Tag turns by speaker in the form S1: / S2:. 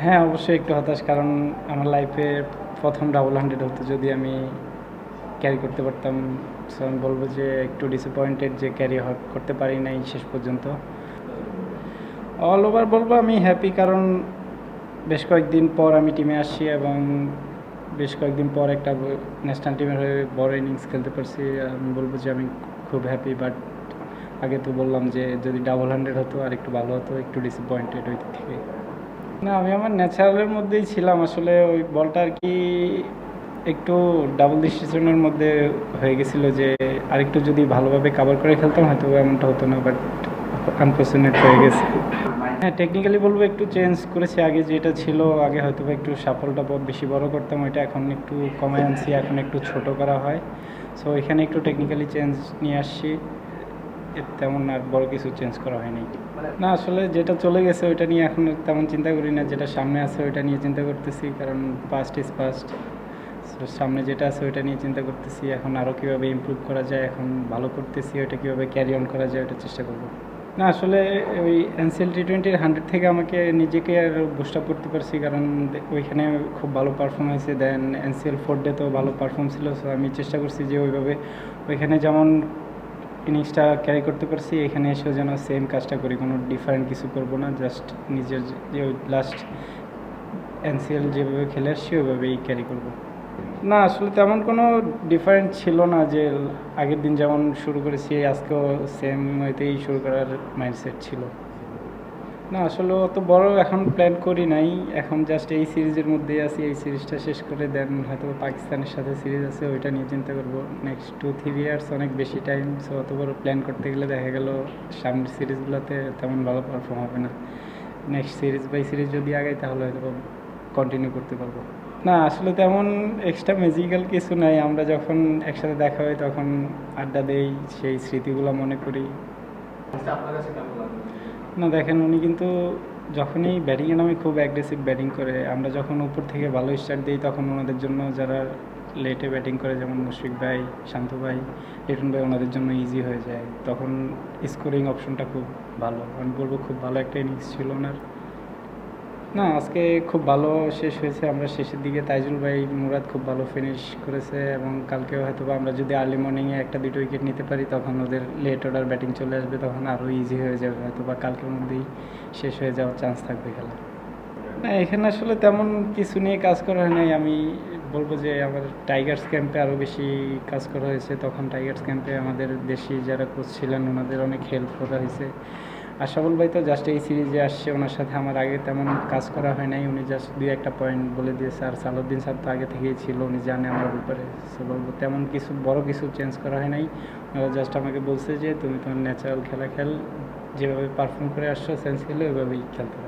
S1: হ্যাঁ অবশ্যই একটু হতাশ, কারণ আমার লাইফে প্রথম ডাবল হান্ড্রেড হতো যদি আমি ক্যারি করতে পারতাম আমি বলব যে একটু ডিসঅ্যাপয়েন্টেড যে ক্যারি করতে পারি নাই শেষ পর্যন্ত। অল ওভার বলব আমি হ্যাপি কারণ বেশ কয়েকদিন পর আমি টিমে আসছি এবং বেশ কয়েকদিন পর একটা ন্যাশনাল টিমের হয়ে বড় ইনিংস খেলতে পারছি। আমি বলব যে আমি খুব হ্যাপি বাট আগে তো বললাম যে যদি ডাবল হান্ড্রেড হতো আর একটু ভালো হতো, একটু ডিসঅ্যাপয়েন্টেড ওই থেকে। না, আমি আমার ন্যাচারালের মধ্যেই ছিলাম। আসলে ওই বলটা আর কি একটু ডাবল ডিসিশনের মধ্যে হয়ে গেছিল যে আরেকটু যদি ভালোভাবে কাভার করে খেলতাম, হয়তো এমনটা হতো না বাট আনফর্চুনেট হয়ে গেছে। হ্যাঁ টেকনিক্যালি বলব একটু চেঞ্জ করেছি। আগে যেটা ছিল, আগে হয়তো একটু সাফলটা ব- বেশি বড় করতাম, ওইটা এখন একটু কমায় আনছি, এখন একটু ছোট করা হয়। সো এখানে একটু টেকনিক্যালি চেঞ্জ নিয়ে আসছি। তেমন আর বড় কিছু চেঞ্জ করা হয়নি। না, আসলে যেটা চলে গেছে ওইটা নিয়ে এখন তেমন চিন্তা করি না। যেটা সামনে আছে ওইটা নিয়ে চিন্তা করতেছি, কারণ পাস্ট ইজ পাস্ট সামনে যেটা আছে ওইটা নিয়ে চিন্তা করতেছি, এখন আরও কীভাবে ইমপ্রুভ করা যায়, এখন ভালো করতেছি, ওইটা কীভাবে ক্যারি অন করা যায় ওটা চেষ্টা করব। না, আসলে ওই এনসিএল টি টোয়েন্টির হান্ড্রেড থেকে আমাকে নিজেকে আর বুস্ট আপ করতে পারছি, কারণ ওইখানে খুব ভালো পারফর্ম হয়েছে। দেন এনসিএল ফোর ডে তো ভালো পারফর্ম ছিল সো আমি চেষ্টা করছি যে ওইভাবে ওইখানে যেমন ইনিংসটা ক্যারি করতে পারছি, এখানে এসেও যেন সেম কাজটা করি, কোনো ডিফারেন্ট কিছু করব না জাস্ট নিজের যে- লাস্ট এনসিএল যেভাবে খেলে আসছি ওইভাবেই ক্যারি করব। না, আসলে তেমন কোনো ডিফারেন্ট ছিল না যে, আগের দিন যেমন শুরু করেছি, আজকেও সেম ওইতেই শুরু করার মাইন্ডসেট ছিল। না, আসলে অত বড় এখন প্ল্যান করি নাই। এখন জাস্ট এই সিরিজের মধ্যেই আছি, এই সিরিজটা শেষ করে দেন হয়তো পাকিস্তানের সাথে সিরিজ আছে, ওইটা নিয়ে চিন্তা করব। নেক্সট টু থ্রি ইয়ার্স অনেক বেশি টাইম সো অত বড় প্ল্যান করতে গেলে দেখা গেল সামনের সিরিজগুলোতে তেমন ভালো পারফর্ম হবে না। নেক্সট সিরিজ বাই সিরিজ যদি আগাই, তাহলে হয়তো কন্টিনিউ করতে পারব। না, আসলে তেমন এক্সট্রা ম্যাজিক্যাল কিছু নাই। আমরা যখন একসাথে দেখা হয়, তখন আড্ডা দেই, সেই স্মৃতিগুলো মনে করি।
S2: আপনার কাছে কেমন লাগল
S1: না দেখেন, উনি কিন্তু যখনই ব্যাটিংয়ে নামে খুব অ্যাগ্রেসিভ ব্যাটিং করে, আমরা যখন উপর থেকে ভালো স্টার্ট দিই, তখন ওনাদের জন্য যারা লেটে ব্যাটিং করে, যেমন মুশফিক ভাই, শান্ত ভাই লিটন ভাই, ওনাদের জন্য ইজি হয়ে যায়। তখন স্কোরিং অপশনটা খুব ভালো। আমি বলব খুব ভালো একটা ইনিংস ছিল ওনার। না, আজকে খুব ভালো শেষ হয়েছে, আমরা শেষের দিকে তাইজুল ভাই মুরাদ খুব ভালো ফিনিশ করেছে এবং কালকেও হয়তো আমরা যদি আর্লি মর্নিংয়ে একটা, দুটো উইকেট নিতে পারি, তখন ওদের লেট অর্ডার ব্যাটিং চলে আসবে, তখন আরও ইজি হয়ে যাবে হয়তো বা কালকের মধ্যেই শেষ হয়ে যাওয়ার চান্স থাকবে খেলা না, এখানে আসলে তেমন কিছু নিয়ে কাজ করা হয় নাই, আমি বলব যে আমার টাইগার্স ক্যাম্পে আরও বেশি কাজ করা হয়েছে, তখন টাইগার্স ক্যাম্পে আমাদের দেশি যারা কোচ ছিলেন, ওনাদের অনেক হেল্প করা হয়েছে। আশাবুল ভাই তো জাস্ট এই সিরিজে আসছে, ওনার সাথে আমার আগে তেমন কাজ করা হয় নাই। উনি জাস্ট দুই একটা পয়েন্ট বলে দিয়েছে, আর সালুদ্দিন স্যার তো আগে থেকেই ছিল, উনি জানে আমার ব্যাপারে। সে বলব, তেমন কিছু, বড় কিছু চেঞ্জ করা হয় নাই। জাস্ট আমাকে বলছে যে, তুমি তোমার ন্যাচারাল খেলা খেল, যেভাবে পারফর্ম করে আসছো সেন্স খেলে ওইভাবেই খেলতে